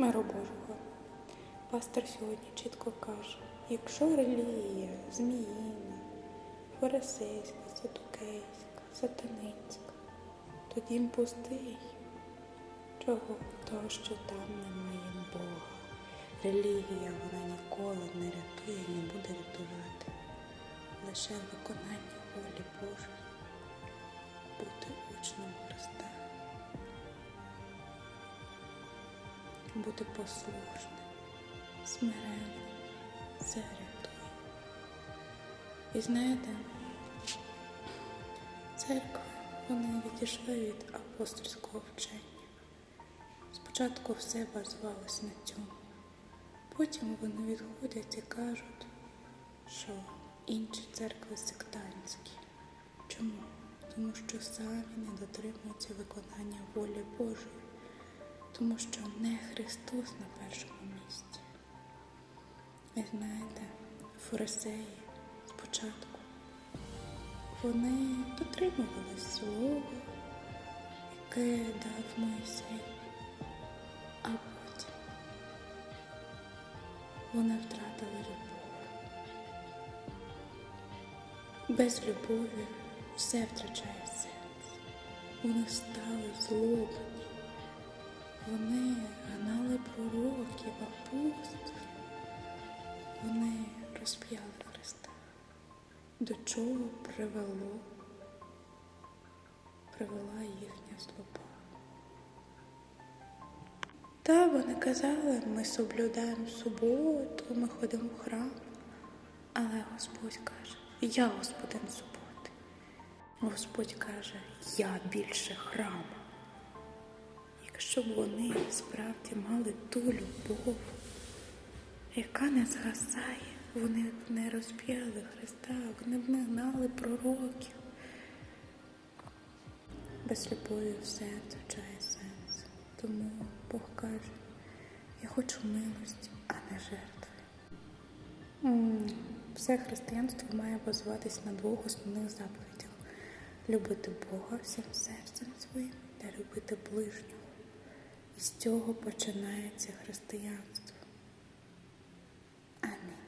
Миру Божого. Пастор сьогодні чітко каже, якщо релігія зміїна, фарисейська, садукейська, сатанинська, то дім пустий. Чого? Того, що там немає Бога. Релігія вона ніколи не рятує, не буде рятувати. Лише виконання волі Божої, бути учнем Христа. Бути послушним, смиренним, це. І знаєте, церква, вони відійшли від апостольського вчення. Спочатку все базувалося на цьому. Потім вони відходять і кажуть, що інші церкви сектантські. Чому? Тому що самі не дотримуються виконання волі Божої тому що не Христос на першому місці. Ви знаєте, фарисеї спочатку вони дотримувалися слова, яке дав Моїсей, а потім вони втратили любов. Без любові все втрачає сенс. Вони стали злобні. Вони гнали пророків, апостолів. Вони розп'яли Христа. До чого привело, привела їхня злоба. Та вони казали, ми соблюдаємо суботу, ми ходимо в храм. Але Господь каже, я господин суботи. Господь каже, я більше храму. Якщо б вони справді мали ту любов, яка не згасає, вони б не розп'яли Христа, вони б не гнали пророків. Без любові все втрачає сенс. Тому Бог каже, я хочу милості, а не жертви. Все християнство має базуватись на двох основних заповідях: любити Бога всім серцем своїм та любити ближнього. З цього починається християнство. Амінь.